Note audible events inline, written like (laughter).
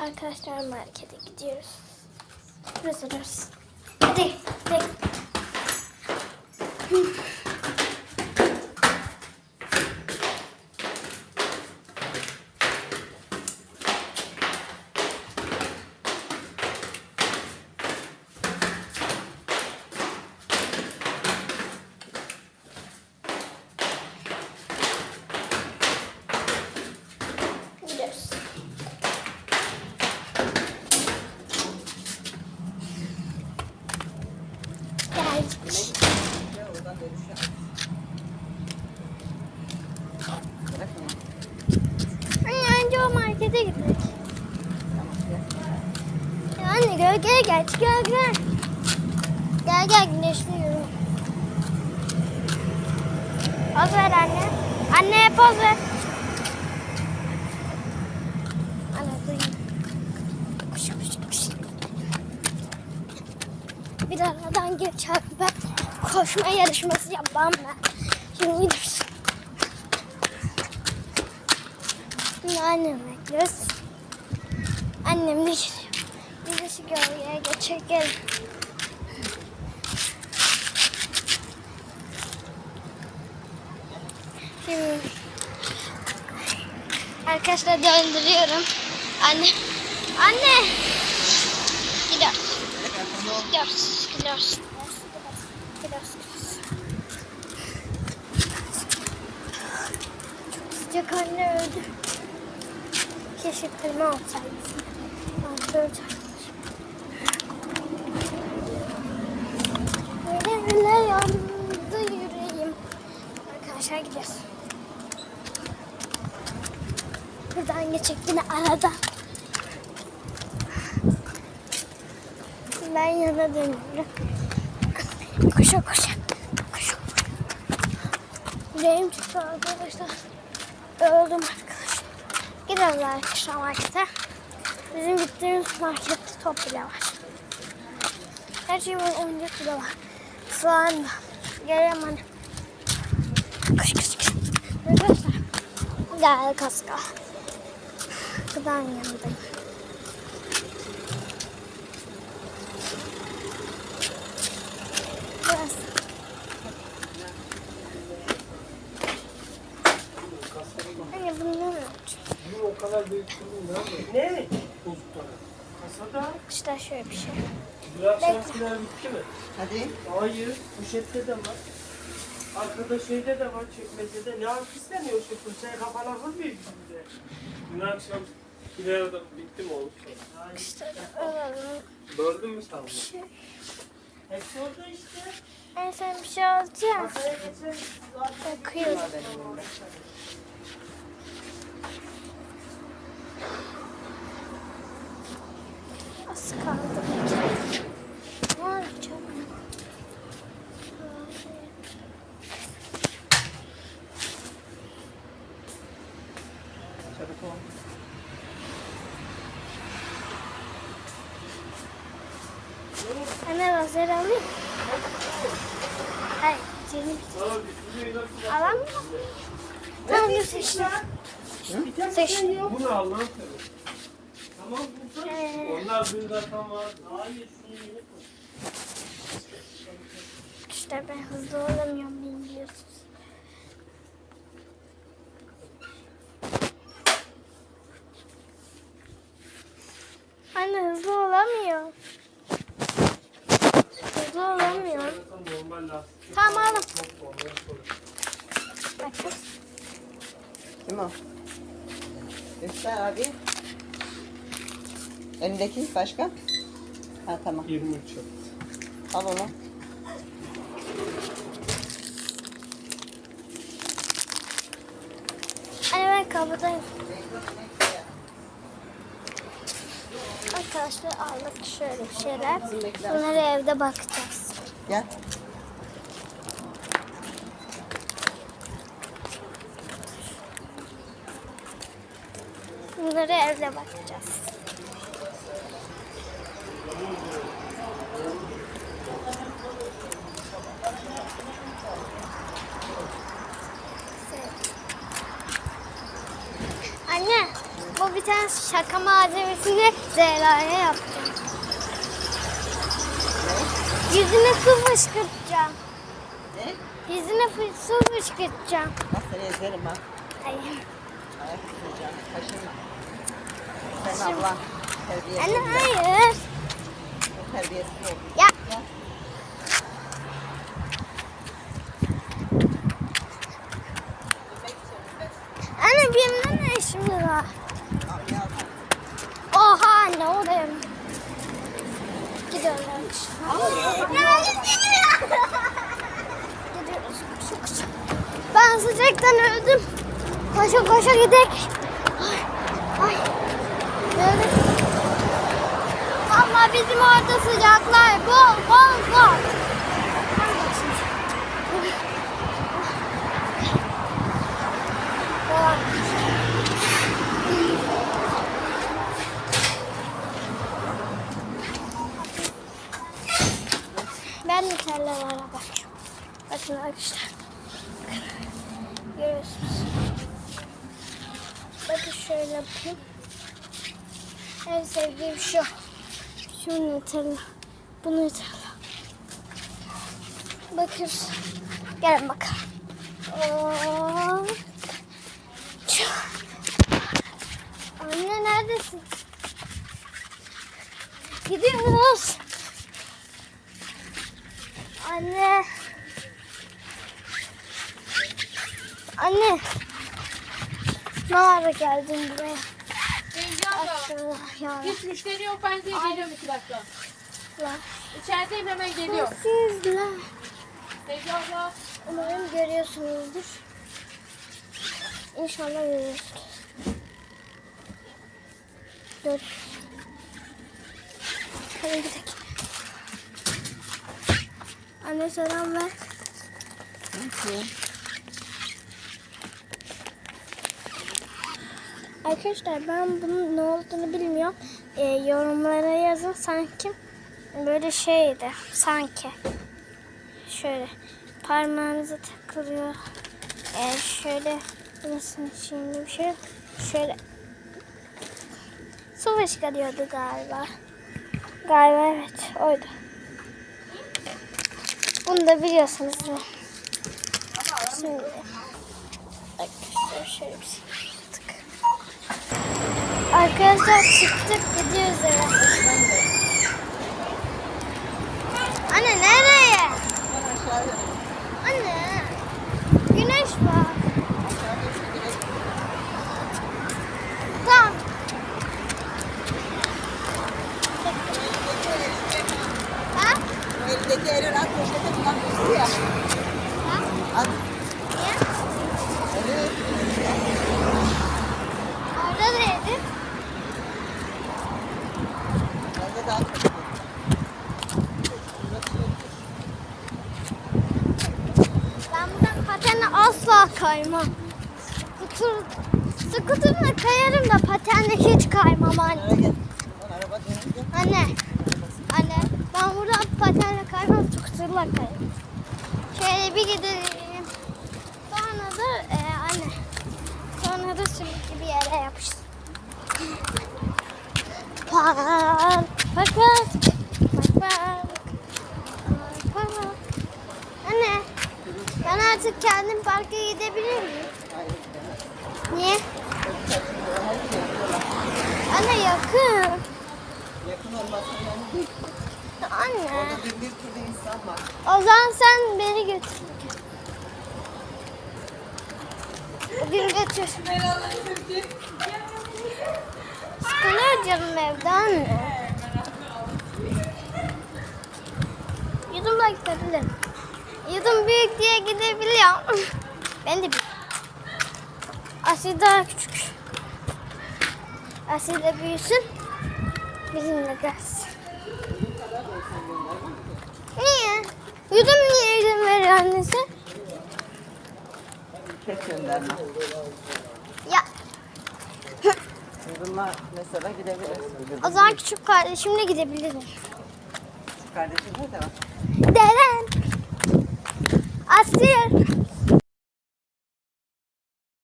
Arkadaşlar markete gidiyoruz. Burası burası. Hadi. Hadi. Gidiyoruz. Geldik. Ya oradan dönüş. Bırak onu. Anne önce o markete gel. Ya anne gölgeye geç gel gel. Gel gel güneşli yürü. Poz ver anne. Anneye poz ver. Anne. Bir aradan geç abi ben koşma yarışması yapmam ben. Şimdi gidiyoruz. Şimdi annemi bekliyoruz. Annem de geliyor. Biz de şu gölgeye geçelim. Şimdi arkadaşlar döndürüyorum. Anne, anne. Gidiyoruz. Gidiyoruz, gidiyoruz. Gidiyoruz. Çok sıcak anne öldü. Keşke klima. Ben böyle Öyle öyle yandı yüreğim. Arkadaşlar gidiyoruz. Buradan geçecek yine arada. Ben yana dönüyorum. Koşa koşa. Koşa. Yüreğim çıktı arkadaşlar. Öldüm arkadaşlar. Gidelim arkadaşlar markete. Bizim gittiğimiz markette top bile var. Her şey var, oyuncak bile var. Soğan da. Geliyorum anne. Koş koş koş. Arkadaşlar. Gel kaska. Gıdan yanındayım. Burası. Anne bunu ne yapacağım? Bunu o kadar büyüttüğünü nerede? Ne? Bozukları. Kasada. İşte şöyle bir şey. Biraz şansiler bitti mi? Hadi. Hayır. Poşette de var. Arkada şeyde de var çekmecede. Ne yap istemiyorsun? Sen kafana vurmuyor şimdi. Dün akşam kiler de bitti mi oğlum? İşte öyle Gördün mü sen bunu? şey. Hepsi orada işte. En son bir şey alacağım. Masaya geçen Bakıyorum. Anne lazer alayım. Hayır, senin alan mı? Tamam, seçtim. Seçtim. Bunu al lan. Tamam bulsan. Ee. Onlar bir zaten var. Daha iyi şunu yeni koy. İşte ben hızlı olamıyorum biliyorsunuz. Anne hızlı olamıyor. Hızlı olamıyor. Tamam alın. Bakın. Kim o? Göster abi. Elindeki başka? Ha tamam. 23 yıl. Al onu. Anne ben kapıdayım. Arkadaşlar aldık şöyle bir şeyler. Bunları evde bakacağız. Gel. Bunları evde bakacağız. Bir tane şaka malzemesini Zehra'ya yapacağım. Yüzüne su fışkırtacağım. Ne? Yüzüne su fışkırtacağım. Bak seni ezerim ha. Ay. Ayak tutacağım. Kaşınma. Sen ablan. Terbiyesiz. Anne hayır. Terbiyesiz ol. Ya. Gel. Anne benimle ne işim var? Anne oraya koşa. Ben sıcaktan öldüm. Koşa koşa gidelim. Valla bizim orada sıcaklar bol bol. Bol. Ben de tellerlere bakıyorum. Bakın arkadaşlar. Görüyorsunuz. Bakın şöyle yapayım. En sevdiğim şu. Şu Nutella. Bu Nutella. Bakın. Gelin bakalım. Oo. Anne neredesin? Gidiyoruz. Anne. Anne. Ne ara geldin buraya? Şunu ya. Hiç müşteri yok ben de geliyorum iki dakika. La. İçerideyim hemen geliyorum. Sizler. Sevgi abla. Umarım görüyorsunuzdur. İnşallah görüyorsunuz. Dur. Hadi gidelim. Anne selam ver. Neyse. Arkadaşlar ben bunun ne olduğunu bilmiyorum. Ee, yorumlara yazın sanki böyle şeydi sanki. Şöyle parmağınıza takılıyor. Ee, şöyle nasıl şimdi bir şey şöyle su fışkırıyordu galiba. Galiba evet oydu. Bunu da biliyorsunuz. Şimdi arkadaşlar şöyle bir şey. Arkadaşlar çıktık gidiyoruz eve. Anne nereye? Anne. Güneş var. Tamam. Ha? O elindeki elini at poşete kullanmışsın ya. Ha? At. Niye? Evet. Orada da yedim. Bence de at poşete. Ben buradan patenle asla kaymam. Skuter, skuterla kayarım da patenle hiç kaymam anne. Anne. Anne. Ben buradan patenle kaymam, skuterla kayarım. Şöyle bir gidelim. Sonra da e, anne. Sonra da sümüklü bir yere yapıştım. Bak bak. Bak bak. Bak bak. Bak bak. Anne. Ben artık kendim parka gidebilir miyim? Niye? Anne yakın. Yakın olması önemli değil. Anne. Orada bir, sürü insan var. O zaman sen beni götür. Bugün götür. Sıkılıyor canım evde anne. Yudumla gidebilirim. Yudum büyük diye gidebiliyorum. (laughs) Ben de büyük. Asil daha küçük. Asil de büyüsün. Bizimle gelsin. Niye? Yudum niye izin veriyor annesi? Kes gönderme. Ya Bununla mesela gidebilirsin. o zaman küçük kardeşimle gidebilirim. Kardeşin nerede var? Deren. Asil.